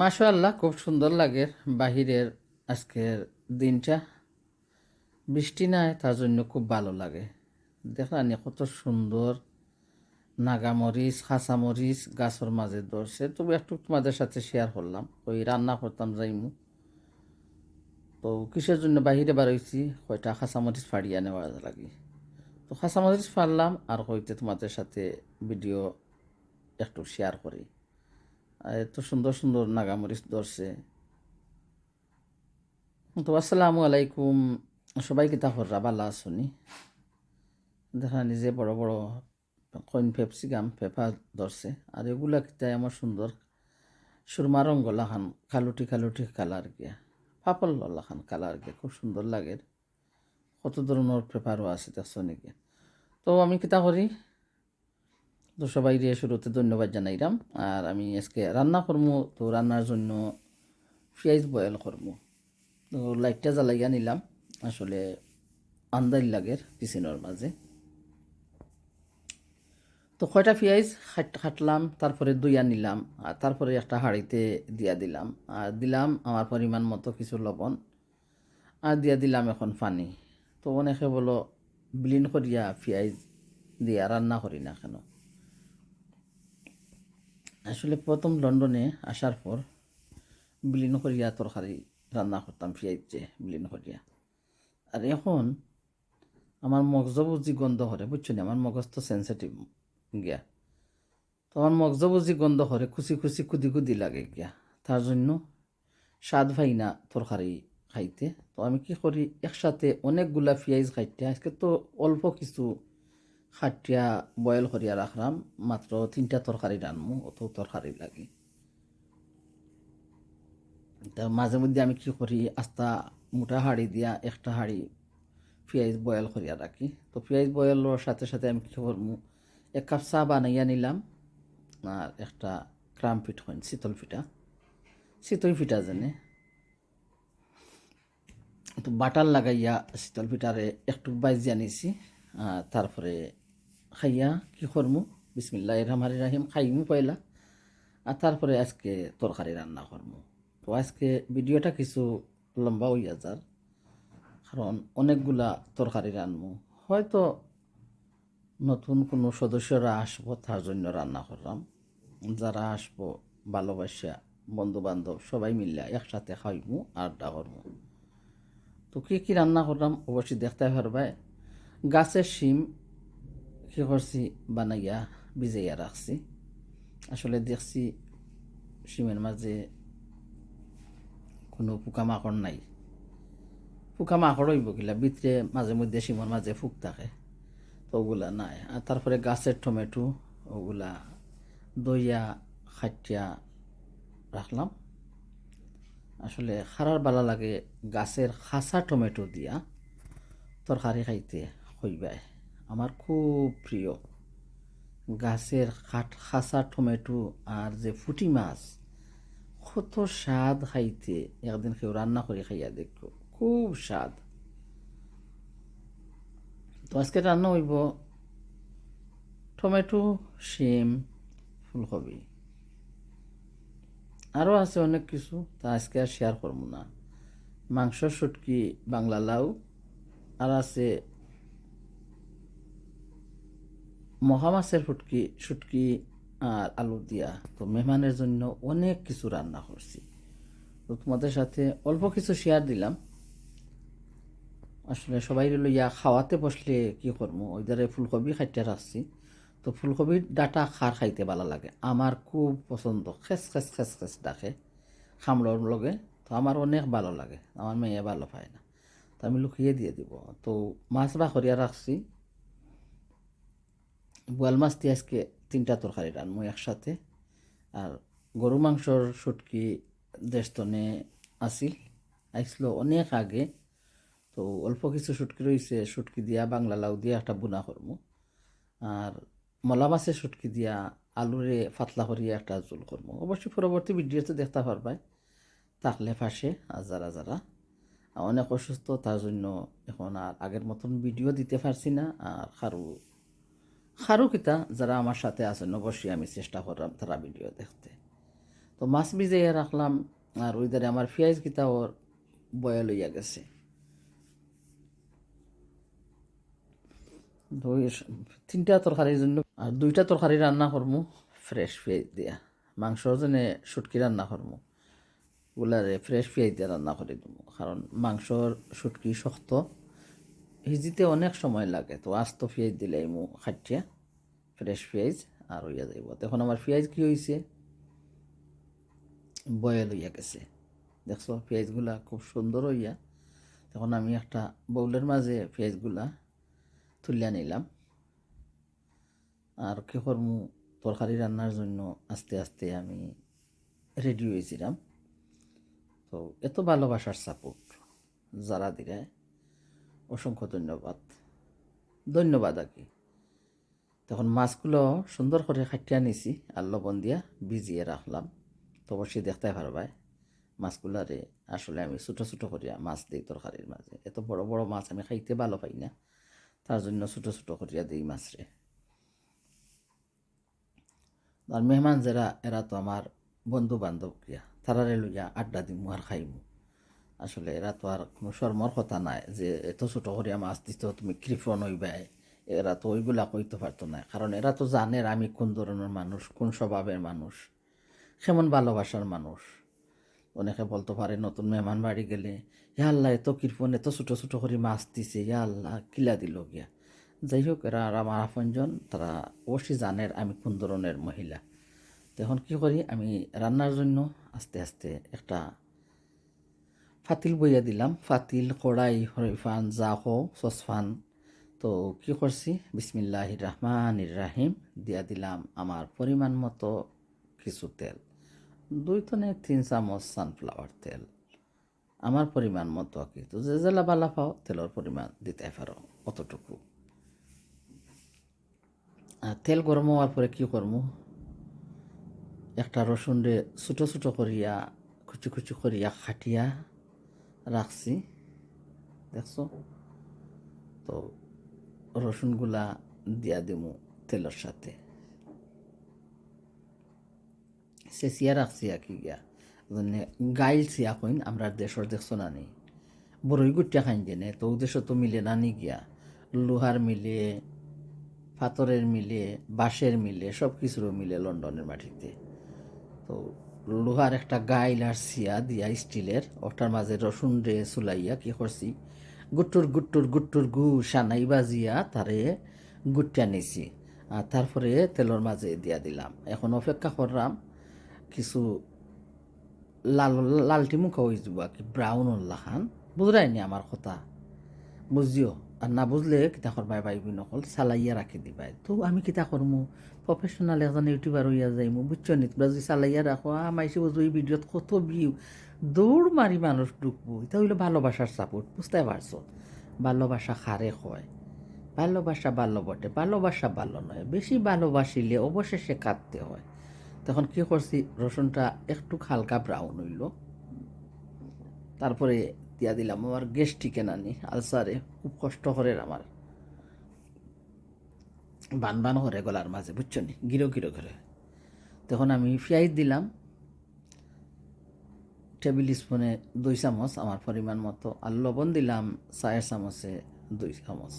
মাশাআল্লাহ, খুব সুন্দর লাগে বাহিরের আজকের দিনটা। বৃষ্টি নাই, তার জন্য খুব ভালো লাগে। দেখলানি কত সুন্দর নাগামরিচ খাঁচামরিচ গাছের মাঝে ধরছে। তবে একটু তোমাদের সাথে শেয়ার করলাম, ওই রান্না করতাম যাইমু। তো কিসের জন্য বাহিরে বারোইছি কয়টা খাঁচামরিচ ফাড়িয়া নেওয়া লাগে। তো খাঁচামরিচ ফাড়লাম, আর হইতে তোমাদের সাথে ভিডিও একটু শেয়ার করি। এত সুন্দর সুন্দর নাগামরিচ ধরছে। তো আসসালামু আলাইকুম। সবাই কিতা হররা বালা আসুনি দেখা নিজে বড় বড় কইন পেপসিকাম পেপা ধরছে। আর এগুলা কিতা আমার সুন্দর সুরমা রঙ লাখান কালুটি কালুটি কালার গিয়া। পাপল লাখান কালার গিয়া, খুব সুন্দর লাগে। কত ধরনের পেপারও আছে দেখছ নাকি তো আমি কিতা করি তো সবাই দিয়ে শুরুতে ধন্যবাদ জানাইলাম। আর আমি আজকে রান্না করব তো রান্নার জন্য পেঁয়াজ বয়েল করব তো লাইটটা জ্বালাইয়া নিলাম। আসলে আন্দাজ লাগের কিচেনের মাঝে। তো কয়টা পেঁয়াজ খাট খাটলাম তারপরে দুইয়া নিলাম, আর তারপরে একটা হাঁড়িতে দিয়া দিলাম। আর দিলাম আমার পরিমাণ মতো কিছু লবণ, আর দিয়া দিলাম এখন পানি। তো অনেকে বলো ব্লিন করিয়া পেঁয়াজ দিয়া রান্না করি না কেন? আসলে প্রথম লন্ডনে আসার পর বিলীন করিয়া তরকারি রান্না করতাম পেঁয়াজে বিলীন করিয়া। আর এখন আমার মগজ গন্ধ করে বুঝছ আমার মগজ তো সেন্সিটিভ গিয়া। তো আমার মগজ বুঝি গন্ধ করে খুশি খুশি কুদি কুদি লাগে গিয়া। তার জন্য স্বাদ ভাই না তরকারি খাইতে। তো আমি কি করি, একসাথে অনেকগুলা পেঁয়াজ খাইতে। আজকে তো অল্প কিছু খাটিয়া বয়েল করিয়া রাখলাম, মাত্র তিনটা তরকারি রানমু অত তরকারি লাগে। তা মাঝে মধ্যে আমি কি করি, আস্তা মোটা হাঁড়ি দিয়া একটা হাঁড়ি পেঁয়াজ বয়েল করিয়া রাখি। তো পেঁয়াজ বয়েলের সাথে সাথে আমি কী করব, এক কাপ চা বানাইয়া নিলাম, আর একটা ক্রাম পিঠ হইন শীতল পিঠা। শীতল পিঠা জানে। তো বাটার লাগাইয়া শীতল পিঠারে একটু বাইজিয়া নিছি তারপরে খাইয়া কি করমু? বিসমিল্লাহ রহমান রাহিম, খাইমু পয়লা। আর তারপরে আজকে তরকারি রান্না করমু। তো আজকে ভিডিওটা কিছু লম্বা হইয়া যার। কারণ অনেকগুলা তরকারি রানমু। হয়তো নতুন কোনো সদস্যরা আসব, তার জন্য রান্না করলাম। যারা আসব, ভালোবাসা বন্ধু বান্ধব সবাই মিললে একসাথে খাইমু, আড্ডা করমু। তো কী কী রান্না করলাম, অবশ্যই দেখতে পারবাই। গাছের শিম কী করছি বানাইয়া ভিজাইয়া রাখছি। আসলে দেখছি শিমের মাঝে কোনো পোকামাকড় নাই। পোকামাকড় হইব কিলা, ভিতরে মাঝে মধ্যে শিমের মাঝে ফুক থাকে, তো ওগুলা নাই। আর তারপরে গাছের টমেটো, ওগুলা দইয়া খাটিয়া রাখলাম। আসলে খারার বালা লাগে গাছের খাসা টমেটো দিয়া তরকারি খাইতে হইবাই আমার খুব প্রিয়। গাছের খাট খাসা টমেটো আর যে ফুটি মাছ, কত স্বাদ খাইতে। একদিন কেউ রান্না করে খাইয়া দেখো খুব স্বাদ। তো আজকে রান্না হইব টমেটো, শিম, ফুলকপি। আরও আছে অনেক কিছু, তা আজকে আর শেয়ার করব না। মাংস, শুটকি, বাংলা লাউ, আর আছে মহামাছের ফুটকি, শুটকি আর আলু দিয়া তো মেহমানের জন্য অনেক কিছু রান্না করছি। তো তোমাদের সাথে অল্প কিছু শেয়ার দিলাম। আসলে সবাই লইয়া খাওয়াতে বসলে কি করব? ওই দ্বারা ফুলকপি খাইতে রাখছি তো ফুলকপির ডাটা খার খাইতে ভালো লাগে। আমার খুব পছন্দ। খেস খেস খেস খেস ডাকে খামড়র লগে। তো আমার অনেক ভালো লাগে। আমার মেয়ে ভালো পায় না। তো আমি লুকিয়ে দিয়ে দিব। তো মাছ বা করিয়া রাখছি। বোয়াল মাছ দিয়ে আজকে তিনটা তরকারি রানবো একসাথে। আর গরু মাংসর শুটকি দেশতনে আসিল আসলো অনেক আগে। তো অল্প কিছু শুটকি রয়েছে, শুটকি দিয়া বাংলা লাউ দিয়া একটা বুনা করব। আর মলা মাছের শুটকি দিয়া আলুরে ফাতলা করিয়া একটা জোল করব। অবশ্যই পরবর্তী ভিডিওতে দেখতে পারবাই থাকলে পাশে আর যারা যারা। অনেক অসুস্থ, তার জন্য এখন আর আগের মতন ভিডিও দিতে পারছি না, আর খারু খারু কিতা যারা আমার সাথে আছেন, অবশ্যই আমি চেষ্টা করলাম তারা ভিডিও দেখতে। তো মাছ ভিজাইয়া রাখলাম, আর ওই ধারে আমার পেঁয়াজ কিতা ওর বয়া লইয়া গেছে। তিনটা তরকারির জন্য, আর দুইটা তরকারি রান্না করমু ফ্রেশ পেঁয়াজ দিয়া। মাংস যেনে শুটকি রান্না করমু ওগুলারে ফ্রেশ পেঁয়াজ দিয়ে রান্না করে দেবো কারণ মাংসর শুটকি শক্ত। হিজিতে অনেক সময় লাগে, তো আস্ত পেঁয়াজ দিলে মু খাটিয়া, ফ্রেশ পেঁয়াজ আর হইয়া যাইব তখন আমার পেঁয়াজ কী হয়েছে বয়েল হইয়া গেছে। দেখছ পেঁয়াজগুলা খুব সুন্দর হইয়া তখন আমি একটা বউলের মাঝে পেঁয়াজগুলা তুলিয়া নিলাম। আর কি করমু, তরকারি রান্নার জন্য আস্তে আস্তে আমি রেডি হয়েছিলাম। তো এত ভালোবাসার সাপোর্ট যারা দিলে অসংখ্য ধন্যবাদ। ধন্যবাদ কি তখন মাছগুলো সুন্দর করে খাটিয়া নিছি আর লবণ দিয়া ভিজিয়ে রাখলাম। তো অবশ্যই দেখতে পারবাই মাছগুলারে আসলে আমি ছোটো ছোটো করিয়া মাছ দিই তরকারির মাঝে। এত বড় বড় মাছ আমি খাইতে ভালো পাই না, তার জন্য ছোটো ছোটো করিয়া দিই মাছরে আর মেহমান যারা, এরা তো আমার বন্ধু বান্ধব গিয়া, তারারে লইয়া আড্ডা দিমু আর খাইমু। আসলে এরা তো আর কোনো শর্মর কথা নাই যে এত ছোটো করিয়া মাছ দিত তুমি কৃপণ হইবাই এরা তো ওইগুলা কইতে পারতো না। কারণ এরা তো জানে আমি কোন ধরনের মানুষ, কোন স্বভাবের মানুষ, কেমন ভালোবাসার মানুষ। অনেকে বলতে পারে নতুন মেহমান বাড়ি গেলে ইয়া আল্লাহ, এত কৃপণ, এত ছোটো ছোটো করে মাছ দিছে ইয়া আল্লাহ, কিলা দিল গিয়া? যাই হোক, এরা আর আমার আপনজন, তারা অবশ্যই জানের আমি কোন ধরনের মহিলা। তখন কি করি, আমি রান্নার জন্য আস্তে আস্তে একটা ফাতিল বইয়া দিলাম। ফাতিল, কড়াই, হরিফান যা হো সসফান। তো কি করছি? বিসমিল্লাহ রহমান রাহিম দিয়া দিলাম আমার পরিমাণ মতো কিছু তেল। দুই তনে তিন চামচ সানফ্লাওয়ার তেল। আমার পরিমাণ মতো আর কি। তো যে জেলা বালা পাও, তেলের পরিমাণ দিতে পারো, অতটুকু। তেল গরম হওয়ার পরে কি করব একটা রসুন ছোটো ছোটো করিয়া, কুচি কুচি করিয়া খাটিয়া রাখছি। দেখছ? তো রসুনগুলা দিয়া দিমু তেলের সাথে। চেঁচিয়া রাখছি আর কি গিয়া। মানে গাইল চিয়া কইন, আমরা দেশের দেখছ না নেই বড়ই গুটিয়া খাইন জেনে তো দেশ তো মিলে না নি গিয়া। লোহার মিলে, পাথরের মিলে, বাঁশের মিলে সব কিছুরও মিলে লন্ডনের মাটিতে। তো লোহার একটা গাইল আর সিয়া দিয়া স্টিলের, ওটার মাঝে রসুন রে চুলাইয়া কি করছি? গুট্টুর গুট্টুর গুট্টুর গু সানাই বাজিয়া তারে গুটিয়া নিছি আর তারপরে তেলের মাঝে দিয়া দিলাম। এখন অপেক্ষা করলাম কিছু লাল, লালটি মুখা হয়ে যাব কি ব্রাউন লাখান। বুঝরাইনি আমার কথা। বুঝিও? আর না বুঝলে কিতা করবাই পাইবি নকল চালাইয়া রাখি দিবাই। তো আমি কিতা করমু প্রফেশনাল এজন ইউটিউবার হইয়া যাইমু বুঝছ নি? তোমরা যদি চালাইয়া রাখো আমাইসে বুঝো এই ভিডিওত কত ভিউ দৌড় মারি মানুষ ঢুকবো। এটা হইল ভালোবাসার সাপোর্ট বুঝতে পারছ? ভালোবাসা খারে হয় ভালোবাসা ভালো বটে ভালোবাসা ভালো নয় বেশি ভালোবাসিলে অবশেষে কাঁদতে হয়। তখন কি করছি রসুনটা একটু হালকা ব্রাউন হইল তারপরে দিয়া দিলাম, আমার গ্যাস্ট্রিকে নানি, আলসারে, খুব কষ্ট করে আমার। বান বান করে গলার মাঝে, বুঝছ নি? গিরো গিরো করে। তখন আমি পেঁয়াজ দিলাম, টেবিল স্পুনে দুই চামচ, আমার পরিমাণ মতো, আর লবণ দিলাম চায়ের চামচে দুই চামচ।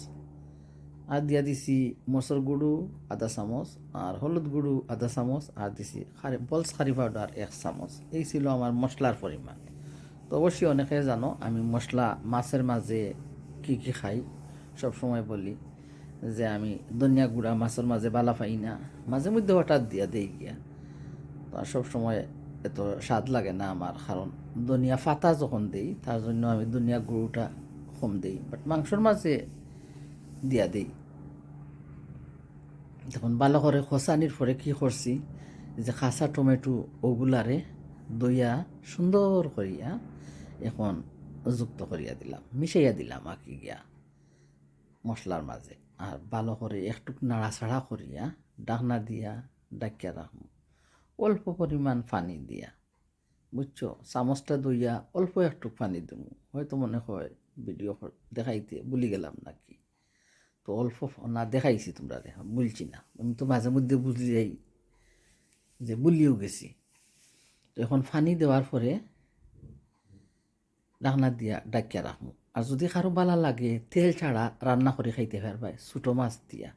আর দিয়া দিছি মসুর গুঁড়ো, আধা চামচ, আর হলুদ গুঁড়ো, আধা চামচ, আর দিছি বলস খারি পাউডার এক চামচ। এই ছিল আমার মশলার পরিমাণ। অবশ্যই অনেকে জানো, আমি মশলা মাছের মাঝে কি কি খাই, সব সময় বলি যে আমি ধনিয়া গুঁড়া মাছের মাঝে বালা পাই না, মাঝে মধ্যে হঠাৎ দিয়া দেই গিয়া। সব সময় এত স্বাদ লাগে না আমার, কারণ ধনিয়া ফাতা যখন দেই, তার জন্য আমি ধনিয়া গুঁড়োটা কম দেই বাট মাংসর মাঝে দিয়া দেই। তখন ভালো করে খসানির পরে কি করছি, যে খাসা টমেটো ওগুলারে দইয়া সুন্দর করিয়া এখন যুক্ত করিয়া দিলাম, মিশাইয়া দিলাম আঁকি গিয়া মশলার মাঝে। আর ভালো করে একটু নাড়াচাড়া করিয়া ডাকনা দিয়া ডাকিয়া রাখব। অল্প পরিমাণ পানি দিয়া, বুঝছ? চামচটা দইয়া অল্প একটু পানি দেবো হয়তো মনে হয় ভিডিও দেখাইতে ভুলি গেলাম নাকি? তো অল্প না, দেখাইছি তোমরা দেখা, বলছি না। আমি তো মাঝে মধ্যে বুঝলি যাই যে বলিও গেছি। তো এখন পানি দেওয়ার পরে ডাকনা দিয়া ডাকিয়া রাখব আর যদি কারও বালা লাগে, তেল ছাড়া রান্না করে খাইতে পারবাই ছোটো মাছ দিয়া।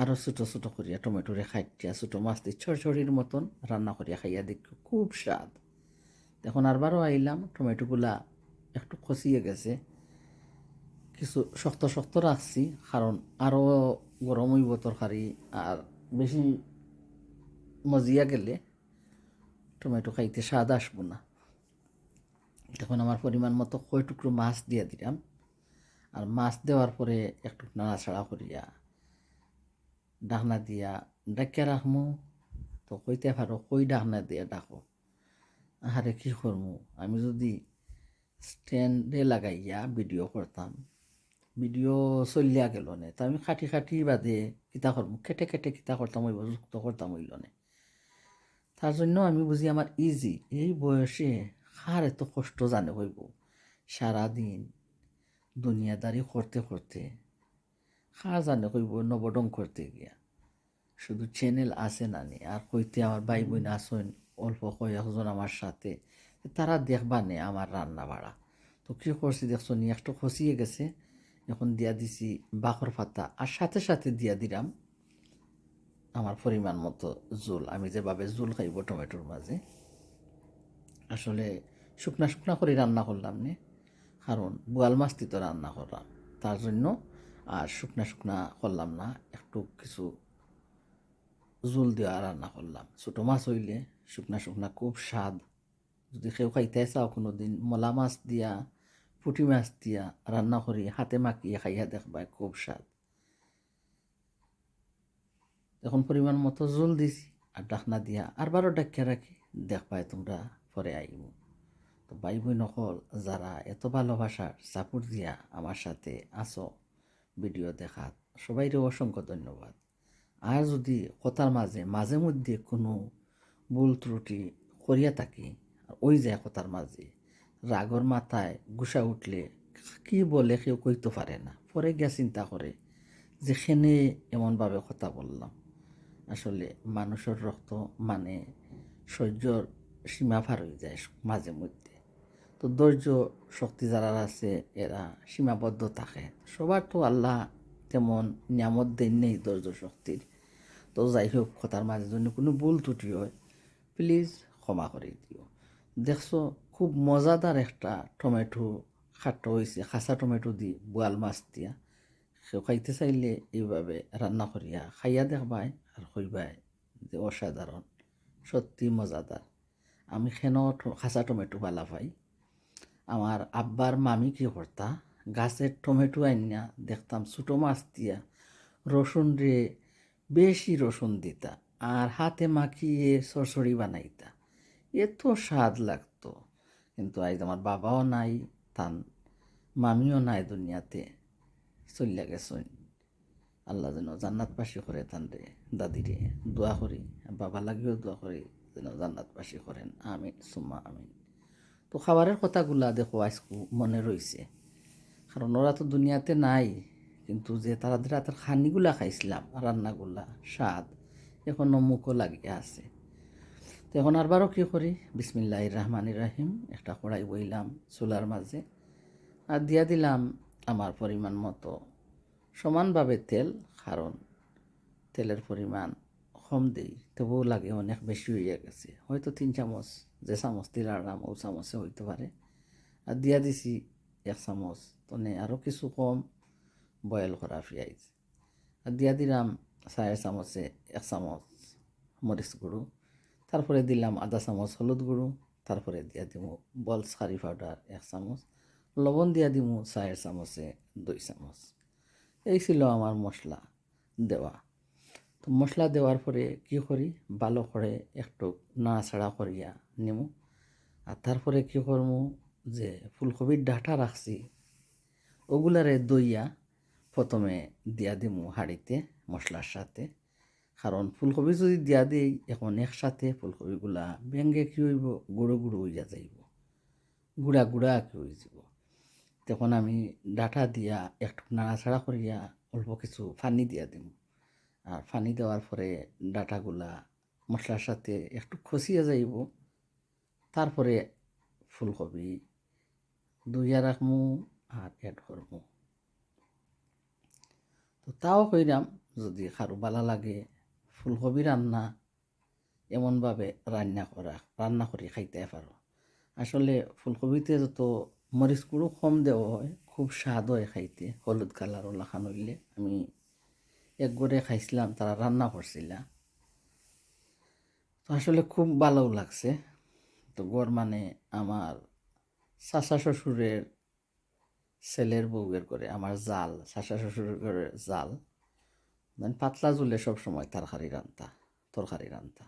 আরও ছোটো ছোটো করিয়া টমেটোরে খাইটিয়া ছোটো মাছ দিয়ে ছড়ছড়ির মতন রান্না করিয়া খাইয়া দেখি খুব স্বাদ। এখন আরবারও আইলাম টমেটোগুলা একটু খসিয়ে গেছে। কিছু শক্ত শক্ত রাখছি কারণ আরও গরম হইব তরকারি আর বেশি মজিয়া গেলে টমেটো খাইতে স্বাদ আসব না। তখন আমার পরিমাণ মতো কয় টুকরো মাছ দিয়ে দিলাম। আর মাছ দেওয়ার পরে একটু নাড়াচাড়া করিয়া ডাকনা দিয়া, ডাকিয়া রাখমু? তো কইতে পারো কই ডাকনা দিয়ে ডাকো। আহারে কি করমু? আমি যদি স্ট্যান্ডে লাগাইয়া ভিডিও করতাম। ভিডিও চলিয়া গেল নে। তা আমি খাটি খাটি বাদে কিতা করমু? কেটে কেটে কিতা করতাম হইব, যুক্ত করতাম হইল নে। তার জন্য আমি বুঝি আমার ইজি এই বয়সে কার এত কষ্ট জানে হইব। সারাদিন দুনিয়াদারি করতে করতে কার জানে হইব নবডং করতে গিয়া। শুধু চ্যানেল আছে নানি আর কইতে আমার ভাই বোন আসেন অল্প কয়েকজন আমার সাথে তারা দেখবা নে আমার রান্না বাড়া। তো কী করছি দেখছ নি, একটু খসিয়ে গেছে, এখন দিয়া দিছি বাকর পাতা, আর সাথে সাথে দিয়া দিলাম আমার পরিমাণ মতো জোল আমি যেভাবে জোল খাইব টমেটোর মাঝে। আসলে শুকনা শুকনা করে রান্না করলাম নে। কারণ বোয়াল মাছটি তো রান্না করলাম। তার জন্য আর শুকনা শুকনা করলাম না, একটু কিছু জোল দেওয়া রান্না করলাম। ছোটো মাছ হইলে শুকনা শুকনা খুব স্বাদ। যদি কেউ খাইতে চাও কোনো দিন মলা মাছ দিয়া, পুঁটি মাছ দিয়া রান্না করি, হাতে মাখিয়ে খাইয়া দেখবা খুব স্বাদ। এখন পরিমাণ মতো জল দিছি আর ডাকনা দিয়া আর বারো ডাকিয়া রাখি, দেখবাই তোমরা পরে আইব। তো ভাই নকল যারা এত ভালোবাসার সাপোর্ট দিয়া আমার সাথে আসো ভিডিও দেখাত, সবাইরে অসংখ্য ধন্যবাদ। আর যদি কথার মাঝে মাঝে মধ্যে কোনো ভুল ত্রুটি করিয়া থাকি ওই যায় কথার মাঝে, রাগর মাথায় গুসা উঠলে কি বলে কেউ কইতে পারে না। পরে গিয়া চিন্তা করে যে যেখানে এমনভাবে কথা বললাম। আসলে মানুষের রক্ত মানে সহ্যর সীমা পার হয়ে যায় মাঝে মধ্যে। তো ধৈর্য শক্তি যারা আছে, এরা সীমাবদ্ধ থাকে। সবার তো আল্লাহ তেমন নিয়ামত দেন নেই ধৈর্য শক্তির। তো যাই হোক, কথার মাঝে জন্য কোনো ভুল ত্রুটি হয় প্লিজ ক্ষমা করে দিও। দেখছ, খুব মজাদার একটা টমেটো খাটো হয়েছে, খাসা টমেটো দি বোয়াল মাছ দিয়া। খাইতে চাইলে এইভাবে রান্না করিয়া খাইয়া দেখবাই আর কইবাই যে অসাধারণ, সত্যি মজাদার। আমি খেন খাসা টমেটো বালা পাই। আমার আব্বার মামি কি করতা, গাছের টমেটো আইনা দেখতাম ছোটো মাছ দিয়া রসুন রে বেশি রসুন দিতা আর হাতে মাখিয়ে সরসরি বানাইতা। এত স্বাদ লাগতো। কিন্তু আজ আমার বাবাও নাই, তান মামিও নাই দুনিয়াতে। চলিয়া গেছেন আল্লাহ যেন জান্নাতবাসী করে তান রে দাদিরে দোয়া করি, বাবা লাগিও দোয়া করি। যেন জান্নাতবাসী করেন। আমিন, সুম্মা আমিন। তো খাবারের কথাগুলা দেখো আজকু মনে রয়েছে কারণ ওরা তো দুনিয়াতে নাই, কিন্তু যে তারা রাতের খানিগুলা খাইছিলাম, রান্নাগুলা, স্বাদ এখনও মুখও লাগিয়ে আছে। তো এখন আরবারও কী করি? বিসমিল্লাহ রহমান রাহিম, একটা কড়াই বইলাম চুলার মাঝে আর দিয়া দিলাম আমার পরিমাণ মতো। সমানভাবে তেল, কারণ তেলের পরিমাণ কম দিই, তবুও লাগে অনেক বেশি হয়ে গেছে। হয়তো তিন চামচ, যে চামচ দিলার নাম ও চামচে হইতে পারে। আর দিয়া দিছি এক চামচ, তনে আরও কিছু কম বয়েল করা পেঁয়াজ। আর দিয়া দিলাম চায়ের চামচে এক চামচ মরিচ গুঁড়ো। তারপরে দিলাম আধা চামচ হলুদ গুঁড়ো। তারপরে দিয়া দিমু বলস কারি পাউডার এক চামচ। লবণ দিয়া দিমু চায়ের চামচে দুই চামচ। এই ছিল আমার মশলা দেওয়া। তো মশলা দেওয়ার পরে কি করি? ভালো করে একটু নাড়াচাড়া করিয়া নিমু। আর তারপরে কি করমু? যে ফুলকপির ডাঁটা রাখছি, ওগুলারে দইয়া প্রথমে দিয়া দিমু হাঁড়িতে মশলার সাথে। কারণ ফুলকপি যদি দিয়া দিই, এখন একসাথে ফুলকপিগুলা ব্যাঙ্গে কী হইব? গুঁড়ো গুঁড়ো হইয়া যাইব। গুড়া গুড়া কি হয়ে যাব? তখন আমি ডাটা দিয়া একটু নাড়াচাড়া করিয়া অল্প কিছু পানি দিয়া দিম। আর পানি দেওয়ার পরে ডাটাগুলা মশলার সাথে একটু খসিয়া যাইব। তারপরে ফুলকপি, দুইয়া রাখমু আর এড করমু। তো তাও কইরাম, যদি খারু বালা লাগে ফুলকপি রান্না, এমনভাবে রান্না করা, রান্না করে খাইতে পারো। আসলে ফুলকপিতে যত মরিচ গুঁড়ো কম দেওয়া হয়, খুব স্বাদ হয় খাইতে, হলুদ কালার লাখান হইলে। আমি এক গড়ে খাইছিলাম, তারা রান্না করছিলা। তো আসলে খুব ভালো লাগছে। তো গড় মানে আমার শাশা শ্বশুরের ছেলের বউয়ের করে, আমার জাল শাশা শ্বশুরের ঘরের জাল। মানে পাতলা জুলে সব সময় তরকারি রান্তা তরকারি রান্তা।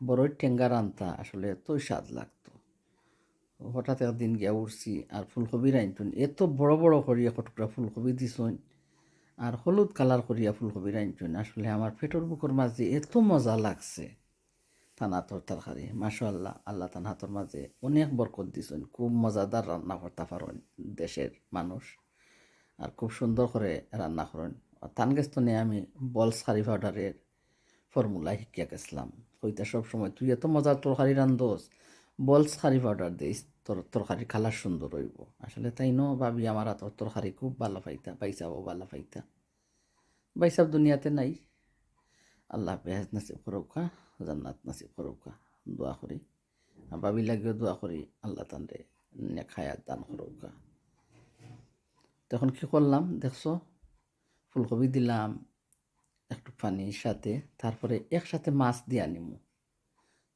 বড়ই ঠেঙ্গা রান্তা, আসলে এতই স্বাদ লাগতো। হঠাৎ একদিন গিয়া উঠছি আর ফুলকপি রাঁধতুন এত বড় বড় করিয়া কটকরা ফুলকপি দিছুন। আর হলুদ কালার করিয়া ফুলকপি রাঁধতুন আসলে আমার পেটর বুকর মাঝে এত মজা লাগছে। তান হাতর তরকারি মাশাল্লাহ আল্লাহ তান হাতর মাঝে অনেক বরকত দিছেন। খুব মজাদার রান্না করতে পারেন দেশের মানুষ। আর খুব সুন্দর করে রান্না করেন। তান গেস্তনে আমি বলস খারি পাউডারের ফর্মুলা শিকিয়া গেছিলাম। কইতা সব সময় তুই এত মজার তরকারি রান্ধস, বলস খারি পাউডার দিস তরকারি কালার সুন্দর হইব। আসলে তাই ন ভাবি, আমার হাতর তরকারি খুব ভালো পাইতা পাইসাবও ভালো পাইতা। বাইসাব দুনিয়াতে নাই। আল্লাহ বেহেজ নাসিব করৌকা জান্নাত নাসিব করৌকা দোয়া করি। ভাবি লাগিও দোয়া করি, আল্লাহ তান্ডে নেখায়াত দান করৌকা তখন কি করলাম, দেখছ? ফুলকপি দিলাম, একটু পানির সাথে, তারপরে একসাথে মাছ দিয়া নিমু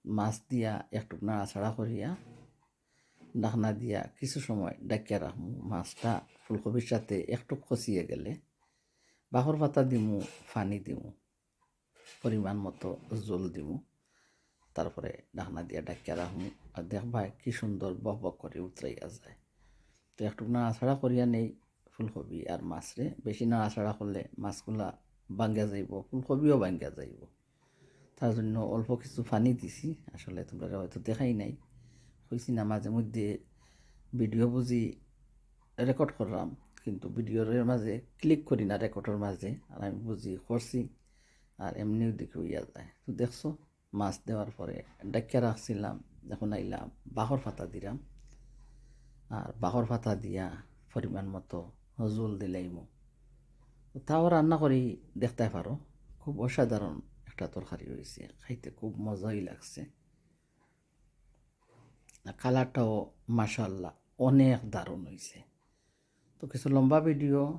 মাছ দিয়া একটু নাড়াচাড়া করিয়া ডাকনা দিয়া কিছু সময় ডাকিয়া রাখমু। মাছটা ফুলকপির সাথে একটু খসিয়ে গেলে বাহর পাতা দিমু পানি দিমু, পরিমাণ মতো জল দিমু। তারপরে ডাকনা দিয়া ডাকিয়া রাখমু। আর দেখবা কি সুন্দর বক বক করে উতরাইয়া যায়। তো একটু নাড়াচাড়া করিয়া নেই ফুলকপি আর মাছরে বেশি নাড়াচাড়া করলে মাছগুলা ভাঙ্গা যাইব, ফুলকপিও ভাঙ্গা যাইব। তার জন্য অল্প কিছু পানি দিছি। আসলে তোমরা হয়তো দেখাই নাই। হয়েছি না, মাঝে মধ্যে ভিডিও বুঝি রেকর্ড করলাম, কিন্তু ভিডিওর মাঝে ক্লিক করি না রেকর্ডের মাঝে, আর আমি বুঝি করছি, আর এমনিও দেখে হইয়া যায়। তো দেখছ, মাছ দেওয়ার পরে ডাকিয়া রাখছিলাম, যখন আইলাম বাহর পাতা দিলাম, আর বাহর পাতা দিয়া পরিমাণ মতো জল দিলাইমো তাও রান্না করি দেখতে পারো, খুব অসাধারণ একটা তরকারি হয়েছে খাইতে খুব মজাই লাগছে। কালারটাও মাশাল্লাহ অনেক দারুণ হয়েছে তো কিছু লম্বা ভিডিও।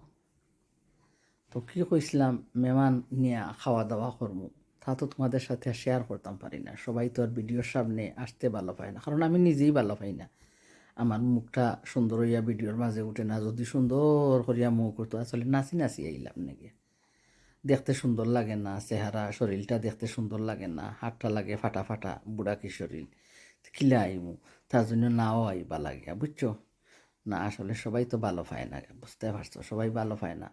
তো কী কইছিলাম, মেহমান নিয়ে খাওয়া দাওয়া করব। তা তো তোমাদের সাথে শেয়ার করতাম পারি না। সবাই তো আর ভিডিওর সামনে আসতে ভালো পায় না। কারণ আমি নিজেই ভালো পাই না। আমার মুখটা সুন্দর হইয়া ভিডিওর মাঝে উঠে না। যদি সুন্দর করিয়া মুখ করতো আসলে নাচি নাচি আইলাম নাকি? দেখতে সুন্দর লাগে না, চেহারা, শরীরটা দেখতে সুন্দর লাগে না, হাতটা লাগে ফাটা ফাটা, বুড়া কি শরীর খিলে আইমু? তার জন্য নাও আইবা লাগে বুঝছ? না, আসলে সবাই তো ভালো পায় না, বুঝতে পারছ? সবাই ভালো পায় না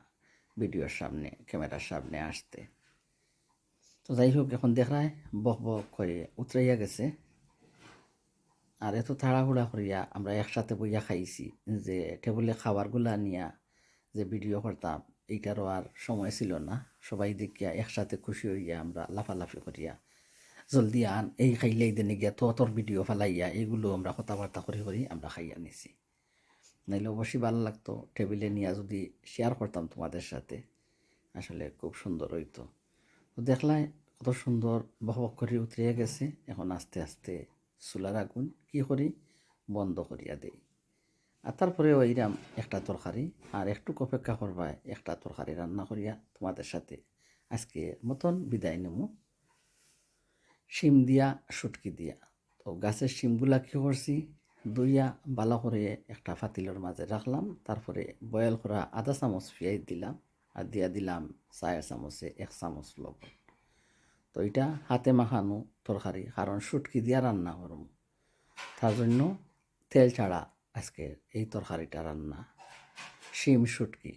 ভিডিওর সামনে, ক্যামেরার সামনে আসতে। তো যাই হোক, এখন দেখায় বক বক করে উতরাইয়া গেছে। আর এত তাড়াহুড়া করিয়া আমরা একসাথে বইয়া খাইছি যে টেবুলে খাবারগুলা নিয়া যে ভিডিও করতাম, এইটারও আর সময় ছিল না। সবাই দেখিয়া একসাথে খুশি হইয়া আমরা লাফালাফি করিয়া জলদি আন, এই খাইলেই দেনে গিয়া তোর ভিডিও ফেলাইয়া এগুলো আমরা কথাবার্তা করি করি আমরা খাইয়া নিছি। নাইলে অবশ্যই ভালো লাগতো, টেবিলে নিয়ে যদি শেয়ার করতাম তোমাদের সাথে, আসলে খুব সুন্দর হইতো। তো দেখলাই কত সুন্দর বহবক করে উতরিয়া গেছে, এখন আস্তে আস্তে চুলার আগুন কি করি, বন্ধ করিয়া দেই। আর তারপরে ওইরাম একটা তরকারি, আর একটু অপেক্ষা করবা একটা তরকারি রান্না করিয়া তোমাদের সাথে আজকে মতন বিদায় নেব শিম দিয়া, শুটকি দিয়া। তো গাছের শিমগুলা কী করছি? দুইয়া বালা করে একটা ফাতিলের মাঝে রাখলাম। তারপরে বয়েল করা আধা চামচ পিঁয়াজ দিলাম আর দিয়া দিলাম চায়ের চামচে এক চামচ লবণ। তো এটা হাতে মাখানো তরকারি, কারণ শুটকি দিয়া রান্না করম তার জন্য তেল ছাড়া আজকে এই তরকারিটা রান্না। শিম, শুটকি।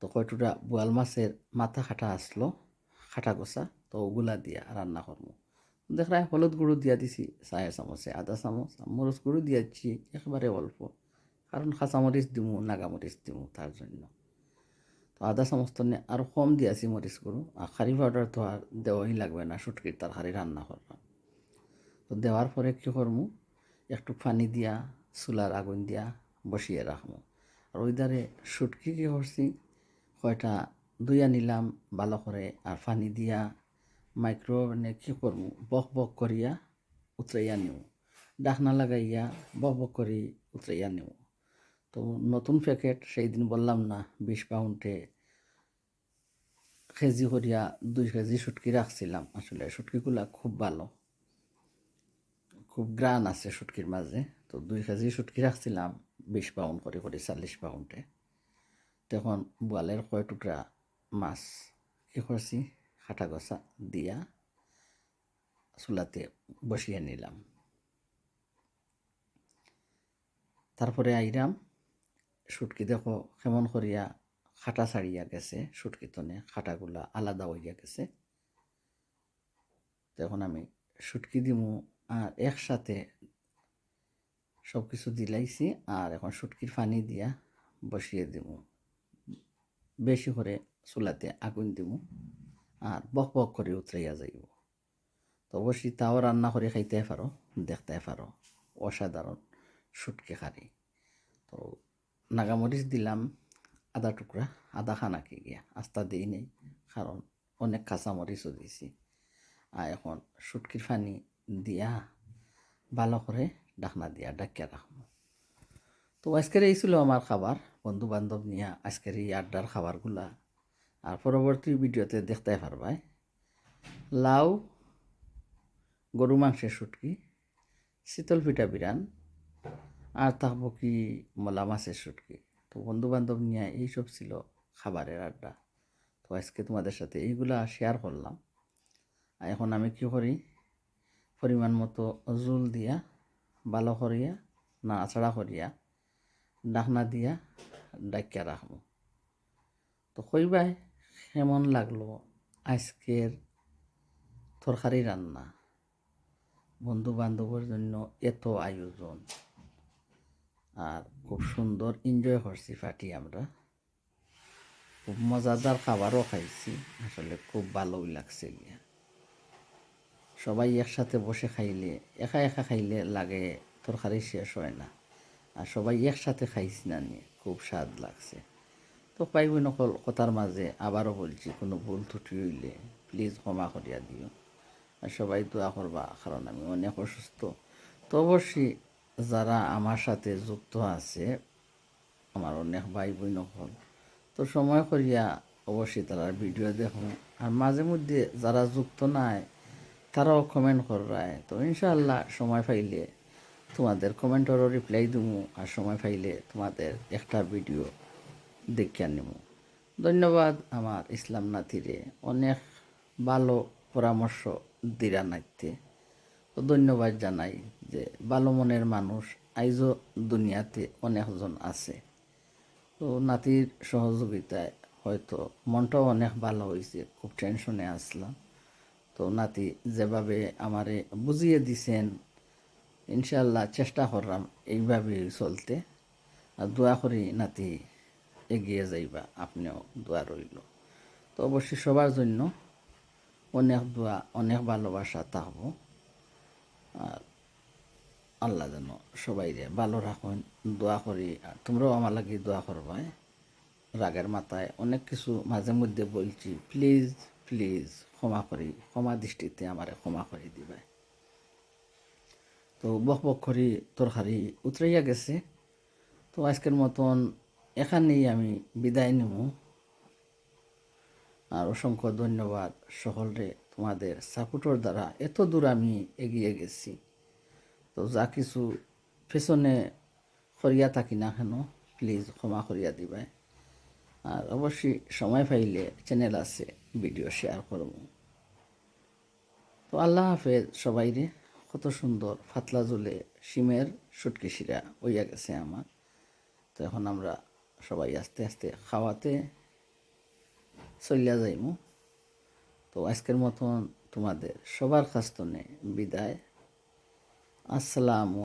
তো কয়টুটা বোয়াল মাছের মাথা খাটা আসলো, খাটা গোসা তো ওগুলা দিয়া রান্না করব। দেখলাই হলুদ গুঁড়ো দিয়া দিছি, চায়ের চামচে আধা চামচ, মরিচ গুঁড়ো দিয়েছি একেবারে অল্প। কারণ কাঁচামরিচ দিমু নাগামরিচ দিমু তার জন্য। তো আদা চামচ তো আরও কম দিয়েছি মরিচ গুঁড়ো। আর খারি পাউডার তো আর দেওয়াই লাগবে না শুটকির তরকারি রান্না করলাম তো দেওয়ার পরে কী করব একটু পানি দিয়া চুলার আগুন দিয়া, বসিয়ে রাখব আর ওই ধারে শুটকি কি করছি কয়টা দুইয়া নিলাম ভালো করে আর পানি দিয়া মাইক্রোওভেনে কি করব? বক বক করিয়া উতরাইয়া নিও ডাকনা লাগাইয়া বক বক করি উতরাইয়া নিও তো নতুন প্যাকেট সেই দিন বললাম না, বিশ পাউন্ডে কেজি করিয়া দুই কেজি শুটকি রাখছিলাম। আসলে শুটকিগুলা খুব ভালো। খুব গ্রান আছে শুটকির মাঝে। তো দুই কেজি শুটকি রাখছিলাম, বিশ পাউন্ড করে করে চল্লিশ পাউন্ডে। তখন বোয়ালের কয় টুকরা মাছ কি করছি? খাটা গসা দিয়া চুলাতে বসিয়ে নিলাম। তারপরে আইরাম শুটকি দেখো কেমন করিয়া খাটা ছাড়িয়া গেছে শুটকি তনে খাটাগুলা আলাদা হইয়া গেছে। তখন আমি শুটকি দিমু আর একসাথে সব কিছু দিলাইছি আর এখন শুটকির পানি দিয়া বসিয়ে দিমু। বেশি করে চুলাতে আগুন দিমু। আর বক বক করে উতরাইয়া যাইব। তো অবশ্যই তাও রান্না করে খাইতে পারো, দেখতে পারো। অসাধারণ শুটকি খারি তো নাগামরিচ দিলাম, আদা টুকরা, আদা খানাকে গিয়া আস্তা দিই নেই, কারণ অনেক কাঁচামরিচও দিছি। আর এখন শুটকির পানি দিয়া ভালো করে ডাকনা দিয়া ডাকিয়া রাখব। তো আজকের এই ছিল আমার খাবার। বন্ধু বান্ধব নিয়ে আজকের এই আড্ডার খাবারগুলা আর পরবর্তী ভিডিওতে দেখতে পারবাই। লাউ, গরু মাংসের সুটকি শীতল পিঠা বিরান আর থাকব কি মলা মাছের শুটকি। তো বন্ধু বান্ধব নিয়ে এইসব ছিল খাবারের আড্ডা। তো আজকে তোমাদের সাথে এইগুলা শেয়ার করলাম। এখন আমি কি করি? পরিমাণ মতো জল দিয়া ভালো করিয়া আছাড়া করিয়া, ডাকনা দিয়া ডাকিয়া রাখব। তো কইবাই কেমন লাগল, আজকের তরকারি রান্না। বন্ধু বান্ধবের জন্য এত আয়োজন। আর খুব সুন্দর এনজয় করছি পার্টি আমরা। খুব মজাদার খাবারও খাইছি, আসলে খুব ভালোই লাগছে গিয়া। সবাই একসাথে বসে খাইলে, একা একা খাইলে লাগে তরকারি শেষ হয় না। আর সবাই একসাথে খাইছি না নিয়ে, খুব স্বাদ লাগছে। তো পাইব নকল কথার মাঝে, আবারও বলছি, কোনো ভুল ত্রুটি হইলে প্লিজ ক্ষমা করিয়া দিও। আর সবাই দোয়া করবা, কারণ আমি অনেক অসুস্থ। তো অবশ্যই যারা আমার সাথে যুক্ত আছে, আমার অনেক ভাই বোন নকল, তো সময় করিয়া অবশ্যই তারা ভিডিও দেখুন আর মাঝে মধ্যে যারা যুক্ত নাই, তারাও কমেন্ট করায়। তো ইনশাআল্লাহ সময় পাইলে তোমাদের কমেন্টেরও রিপ্লাই দিমু, আর সময় পাইলে তোমাদের একটা ভিডিও দেখিয়া নিমু ধন্যবাদ আমার ইসলাম নাতিরে, অনেক ভালো পরামর্শ দিরা নাইতে। তো ধন্যবাদ জানাই যে ভালো মনের মানুষ আইজও দুনিয়াতে অনেকজন আছে। তো নাতির সহযোগিতায় হয়তো মনটাও অনেক ভালো হয়েছে খুব টেনশনে আসলাম। তো নাতি যেভাবে আমারে বুঝিয়ে দিছেন ইনশাল্লাহ চেষ্টা করলাম এইভাবেই চলতে। আর দোয়া করি নাতি এগিয়ে যাইবা, আপনিও দোয়া রইল। তো অবশ্যই সবার জন্য অনেক দোয়া, অনেক ভালোবাসা থাকব। আর আল্লাহ যেন সবাইরে ভালো রাখুন, দোয়া করি। আর তোমরাও আমার লাগে দোয়া করবাই। রাগের মাথায় অনেক কিছু মাঝে মধ্যে বলছি, প্লিজ প্লিজ ক্ষমা করি, ক্ষমা দৃষ্টিতে আমারে ক্ষমা করে দিবাই। তো বক বক করি, তরকারি উতরাইয়া গেছে। তো আজকের মতন এখানেই আমি বিদায় নেব। আর অসংখ্য ধন্যবাদ সকলরে তোমাদের সাপোর্টর দ্বারা। এত দূর আমি এগিয়ে গেছি। তো যা কিছু পেছনে করিয়া থাকি না কেন প্লিজ ক্ষমা করিয়া দিবাই। আর অবশ্যই সময় পাইলে চ্যানেল আছে ভিডিও শেয়ার করব। তো আল্লাহ হাফেজ সবাইরে কত সুন্দর ফাতলা জলে শিমের সুটকি শিরা হইয়া গেছে আমার। তো এখন আমরা সবাই আস্তে আস্তে খাওয়াতে চলিয়া যাইমু। তো আজকের মতন তোমাদের সবার কাছ বিদায়। আসসালামু